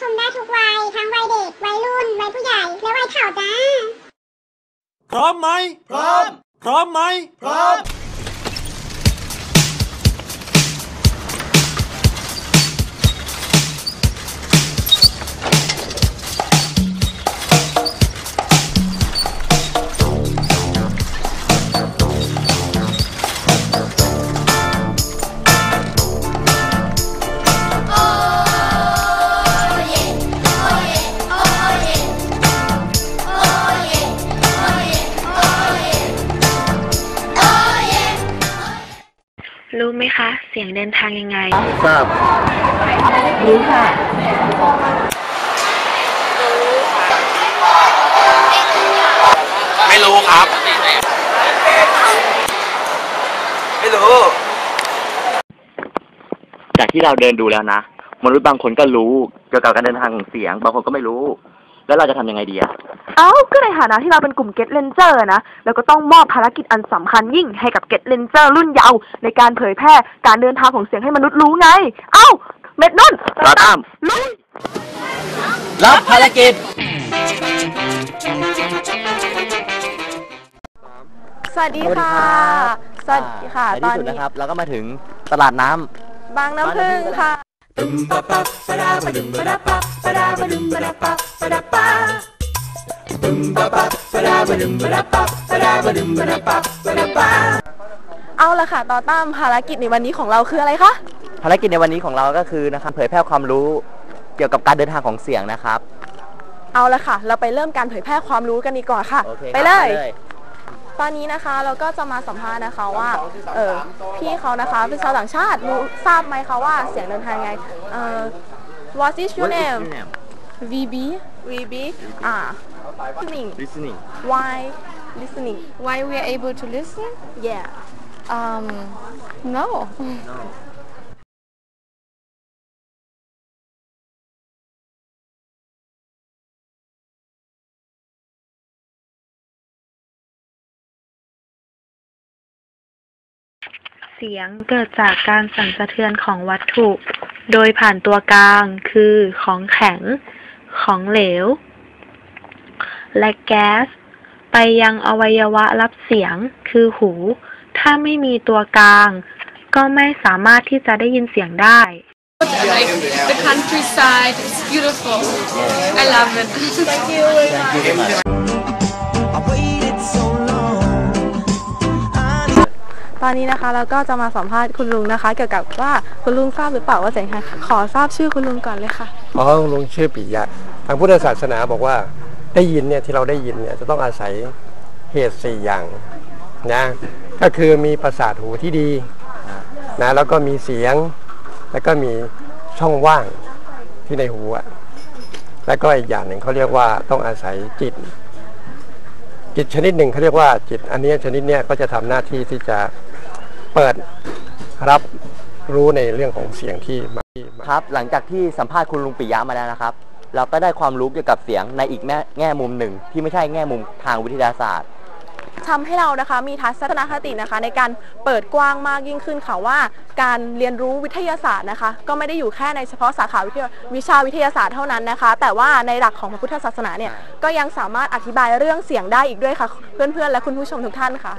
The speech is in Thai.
ชมได้ทุกวัย ทั้งวัยเด็ก วัยรุ่น วัยผู้ใหญ่ และวัยเฒ่าจ้า พร้อมไหม พร้อม พร้อมไหม พร้อม ไหมคะ เสียงเดินทางยังไง ทราบรู้ค่ะไม่รู้ครับ ไม่รู้ จากที่เราเดินดูแล้วนะ มนุษย์บางคนก็รู้เกี่ยวกับการเดินทางของเสียง บางคนก็ไม่รู้ แล้วเราจะทำยังไงดีอะเอ้าก็ในฐานะที่เราเป็นกลุ่ม Get Ranger นะเราก็ต้องมอบภารกิจอันสำคัญยิ่งให้กับ Get Ranger รุ่นเยาว์ในการเผยแพร่การเดินทางของเสียงให้มนุษย์รู้ไง เอ้า เม็ดนุ่นเราตามลุย รับภารกิจ สวัสดีค่ะ สวัสดีค่ะ ในตอที่นสุดนี้นะครับ เราก็มาถึงตลาดน้ำบางน้ำพึ่งค่ะ เอาละค่ะ ต่อต้ามภารกิจในวันนี้ของเราคืออะไรคะ ภารกิจในวันนี้ของเราก็คือนะครับเผยแพร่ความรู้เกี่ยวกับการเดินทางของเสียงนะครับ เอาละค่ะ เราไปเริ่มการเผยแพร่ความรู้กันดีกว่าค่ะ โอเคครับไปเลย ไปเลย ตอนนี้นะคะเราก็จะมาสัมภาษณ์นะคะว่าเออพี่เขานะคะเป็นชาวต่างชาติรู้ทราบไหมคะว่าเสียงเดินทางไงเออ what is your name VB VB อ่า listening listening why listening Why we are able to listen? yeah Um, no. no เสียงเกิดจากการสั่นสะเทือนของวัตถุ โดยผ่านตัวกลางคือของแข็ง ของเหลว และแก๊ส ไปยังอวัยวะรับเสียงคือหู ถ้าไม่มีตัวกลาง ก็ไม่สามารถที่จะได้ยินเสียงได้ Like the countryside, it's beautiful. I love it. thank you อนนี้นะคะเราก็จะมาสัมภาษณ์คุณลุงนะคะ เกี่ยวกับว่าคุณลุงทราบหรือเปล่าว่าเสียงใครขอทราบชื่อคุณลุงก่อนเลยค่ะอ๋อลุงชื่อปิยะทางพุทธศาสนาบอกว่าได้ยินเนี่ยที่เราได้ยินเนี่ยจะต้องอาศัยเหตุสี่อย่างนะก็คือมีประสาทหูที่ดีนะแล้วก็มีเสียง แล้วก็มีช่องว่างที่ในหูอะแล้วก็อีกอย่างหนึ่งเขาเรียกว่าต้องอาศัยจิต จิตชนิดหนึ่งเขาเรียกว่าจิต อันนี้ชนิดเนี้ยก็จะทำหน้าที่ที่จะ เปิดรับรู้ในเรื่องของเสียงที่มาที่มาครับ หลังจากที่สัมภาษณ์คุณลุงปิยะมาแล้วนะครับ เราก็ได้ความรู้เกี่ยวกับเสียงในอีกแง่แง่มุมหนึ่ง ที่ไม่ใช่แง่มุมทางวิทยาศาสตร์ทำให้เรานะคะมีทัศนคตินะคะ ในการเปิดกว้างมากยิ่งขึ้นค่ะว่า การเรียนรู้วิทยาศาสตร์นะคะ ก็ไม่ได้อยู่แค่ในเฉพาะสาขาวิทยาวิชาวิทยาศาสตร์เท่านั้นนะคะ แต่ว่าในหลักของพระพุทธศาสนาเนี่ยก็ยังสามารถอธิบายเรื่องเสียงได้อีกด้วยค่ะ เพื่อนๆและคุณผู้ชมทุกท่านค่ะ